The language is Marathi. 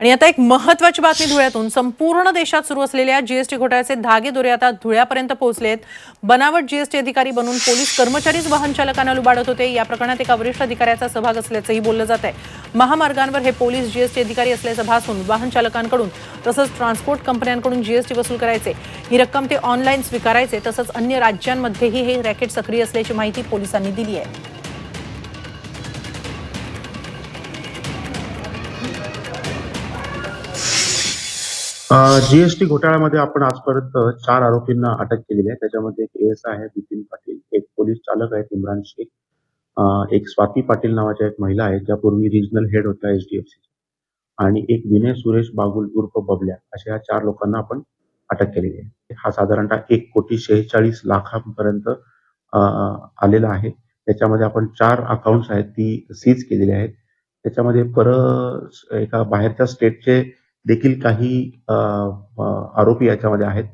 आणि आता एक महत्वाची बातमी धुळ्यातून. संपूर्ण देशात सुरू असलेल्या जीएसटी घोटाळ्याचे धागे दोरे आता धुळ्यापर्यंत पोहोचलेत. बनावट जीएसटी अधिकारी बनून पोलीस कर्मचारीच वाहन चालकांना लुबाडत होते. या प्रकरणात एका वरिष्ठ अधिकाऱ्याचा सहभाग असल्याचंही बोललं जात आहे महामार्गांवर हे पोलीस जीएसटी अधिकारी असल्याचं भासून वाहन चालकांकडून तसंच ट्रान्सपोर्ट कंपन्यांकडून जीएसटी वसूल करायचे. ही रक्कम ते ऑनलाईन स्वीकारायचे तसंच अन्य राज्यांमध्येही हे रॅकेट सक्रिय असल्याची माहिती पोलिसांनी दिली आहे. जीएसटी घोटाळ्यामध्ये आपण आजपर्यंत चार आरोपींना अटक केलेली आहे. त्याच्यामध्ये एक एस आहे बिपिन पाटील एक पोलीस चालक आहेत इम्रान शेख एक स्वाती पाटील नावाच्या एक महिला आहेत ज्या पूर्वी रिजनल हेड होत्या एचडीएफसी आणि एक विनय सुरेश बागुल उर्फ बबल्या अशा या चार लोकांना आपण अटक केलेली आहे. हा साधारणतः एक कोटी शेहेचाळीस लाखांपर्यंत आलेला आहे. त्याच्यामध्ये आपण चार अकाउंट्स आहेत ती सीज केलेली आहेत. त्याच्यामध्ये पर एका बाहेरच्या स्टेटचे देखील काही आरोपी याच्यामध्ये आहेत.